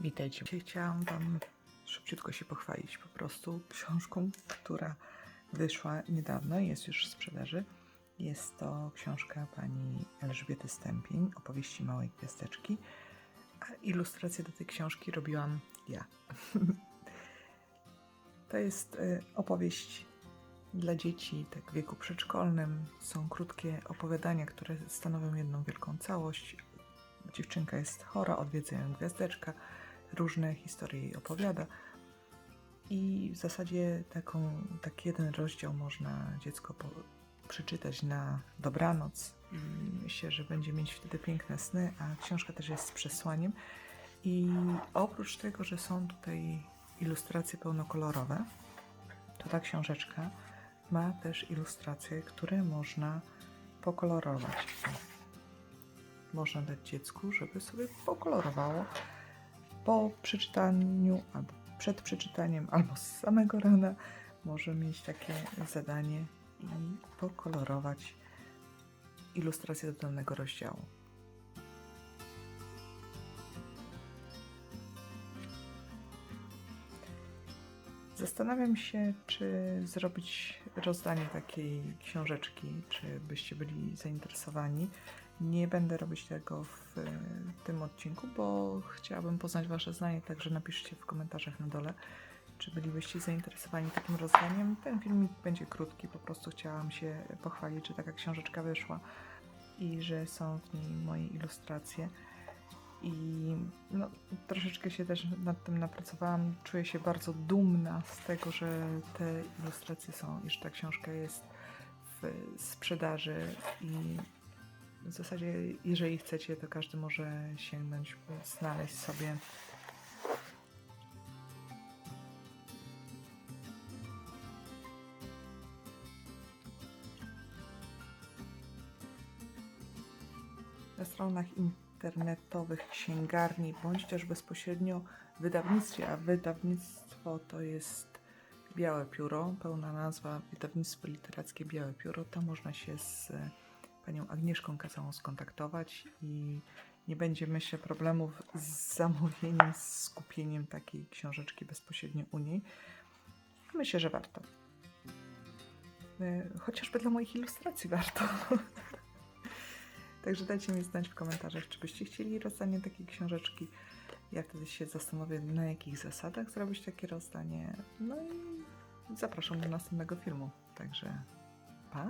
Witajcie. Chciałam Wam szybciutko się pochwalić po prostu książką, która wyszła niedawno, jest już w sprzedaży. Jest to książka pani Elżbiety Stępień, opowieści Małej Gwiazdeczki, a ilustrację do tej książki robiłam ja. to jest y, opowieść dla dzieci, tak w wieku przedszkolnym. Są krótkie opowiadania, które stanowią jedną wielką całość. Dziewczynka jest chora, odwiedza ją gwiazdeczka, różne historie jej opowiada. I w zasadzie taką, taki jeden rozdział można dziecko po, przeczytać na dobranoc. I myślę, że będzie mieć wtedy piękne sny, a książka też jest z przesłaniem. I oprócz tego, że są tutaj ilustracje pełnokolorowe, to ta książeczka ma też ilustracje, które można pokolorować. Można dać dziecku, żeby sobie pokolorowało po przeczytaniu, albo przed przeczytaniem, albo z samego rana może mieć takie zadanie i pokolorować ilustrację do danego rozdziału. Zastanawiam się, czy zrobić rozdanie takiej książeczki, czy byście byli zainteresowani. Nie będę robić tego w e, tym odcinku, bo chciałabym poznać Wasze zdanie, także napiszcie w komentarzach na dole, czy bylibyście zainteresowani takim rozdaniem. Ten filmik będzie krótki, po prostu chciałam się pochwalić, że taka książeczka wyszła i że są w niej moje ilustracje. I no, troszeczkę się też nad tym napracowałam. Czuję się bardzo dumna z tego, że te ilustracje są, iż ta książka jest w sprzedaży i w zasadzie, jeżeli chcecie, to każdy może sięgnąć, znaleźć sobie. Na stronach internetowych księgarni, bądź też bezpośrednio w wydawnictwie, a wydawnictwo to jest Białe Pióro, pełna nazwa Wydawnictwo Literackie Białe Pióro. Tam można się z panią Agnieszką Kacałą skontaktować i nie będzie, myślę, problemów z zamówieniem, z skupieniem takiej książeczki bezpośrednio u niej. Myślę, że warto. E, Chociażby dla moich ilustracji warto. Także dajcie mi znać w komentarzach, czy byście chcieli rozdanie takiej książeczki. Ja wtedy się zastanowię, na jakich zasadach zrobić takie rozdanie. No i zapraszam do następnego filmu. Także pa!